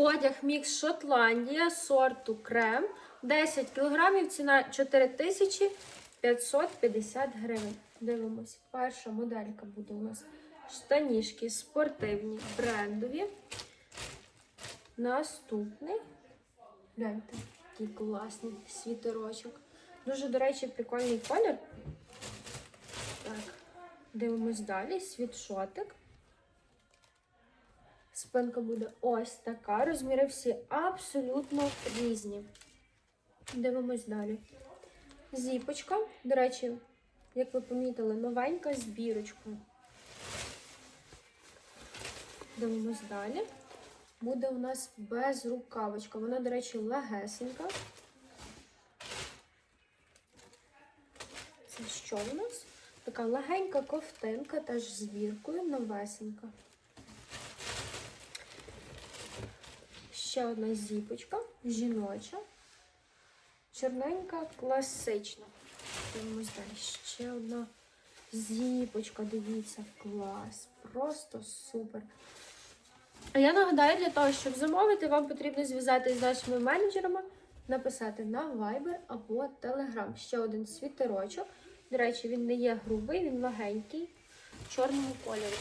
Одяг мікс Шотландія сорту крем. 10 кг, ціна 4550 гривень. Дивимось. Перша моделька буде у нас штанішки спортивні, брендові. Наступний. Гляньте, який класний світерочок. Дуже, до речі, прикольний колір. Так, дивимось далі. Світшотик. Спинка буде ось така. Розміри всі абсолютно різні. Дивимось далі. Зіпочка. До речі, як ви помітили, новенька з бірочкою. Дивимось далі. Буде у нас безрукавочка. Вона, до речі, легесенька. Це що у нас? Така легенька ковтинка, теж з біркою, новесенька. Ще одна зіпочка, жіноча. Чорненька, класична. Дивимось далі. Ще одна зіпочка, дивіться, клас. Просто супер. Я нагадаю, для того, щоб замовити, вам потрібно зв'язатися з нашими менеджерами, написати на Viber або Telegram. Ще один світерочок. До речі, він не є грубий, він легенький, в чорному кольорі.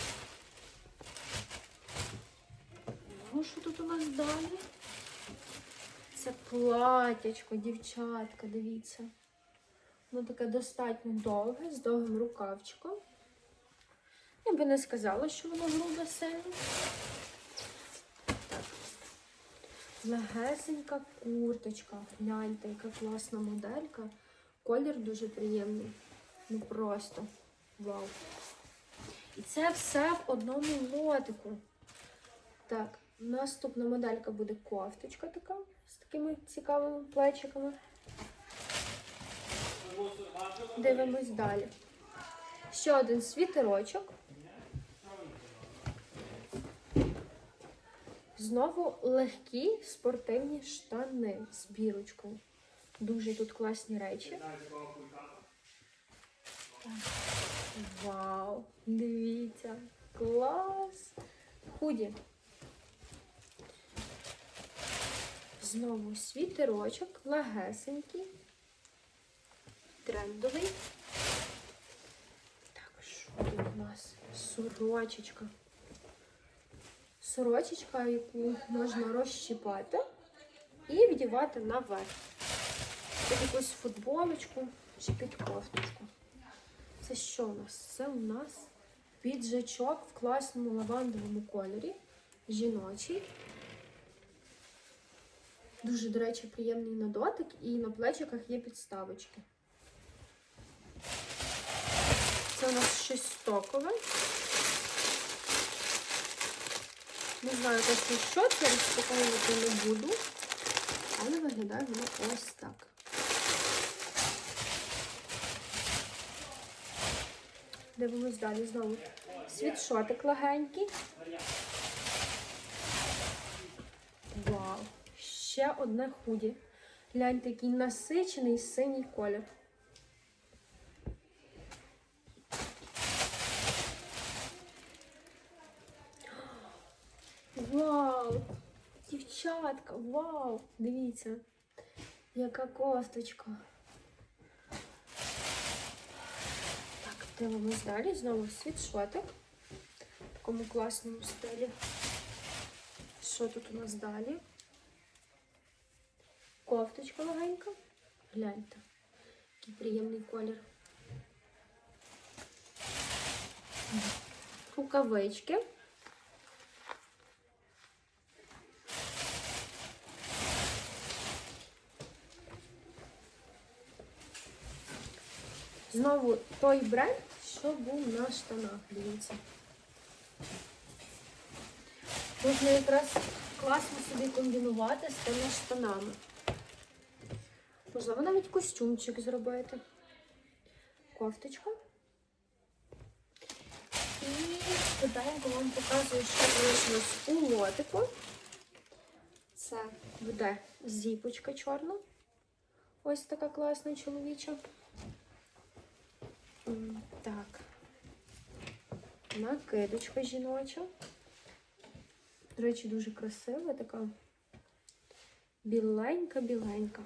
Ну, що тут у нас далі? Це платячко, дівчатка, дивіться. Воно таке достатньо довге, з довгим рукавчиком. Я би не сказала, що воно грубе сильно. Легесенька курточка. Гляньте, яка класна моделька. Колір дуже приємний. Ну просто вау. І це все в одному лотику. Так, наступна моделька буде кофточка така з такими цікавими плечиками. Дивимось далі. Ще один світерочок. Знову легкі спортивні штани з бірочкою. Дуже тут класні речі. Вау! Дивіться! Клас! Худі. Знову світерочок, легесенький, трендовий. Так, що тут у нас? Сорочечка. Сорочечка, яку можна розщіпати і вдівати наверх. Під якусь футболочку чи під кофточку. Це що у нас? Це у нас піджачок в класному лавандовому кольорі. Жіночий. Дуже, до речі, приємний на дотик і на плечиках є підставочки. Це у нас щось стокове. Не знаю точно, що це, розпаковувати не буду, але виглядає воно ось так. Дивимось далі знову. Світшотик легенький. Вау! Ще одне худі. Гляньте, який насичений синій колір. Вау! Дівчатка, вау! Дивіться, яка кофточка. Так, дивимось далі. Знову світшотик. В такому класному стилі. Що тут у нас далі? Кофточка легенька. Гляньте, який приємний колір. Рукавички. Знову той бренд, що був на штанах, дивіться. Можна якраз класно собі комбінувати з тими штанами. Можливо, навіть костюмчик зробити. Кофточка. І швиденько вам показую, що залишилось у лотику. Це буде зіпочка чорна. Ось така класна чоловіча. Так. Накидочка жіноча. До речі, дуже красива, така Біленька-біленька.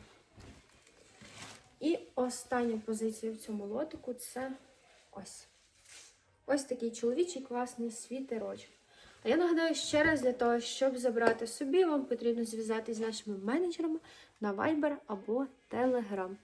І остання позиція в цьому лотику це ось. Ось такий чоловічий класний світерочок. А я нагадаю ще раз, для того, щоб забрати собі, вам потрібно зв'язатись з нашими менеджерами на Viber або Telegram.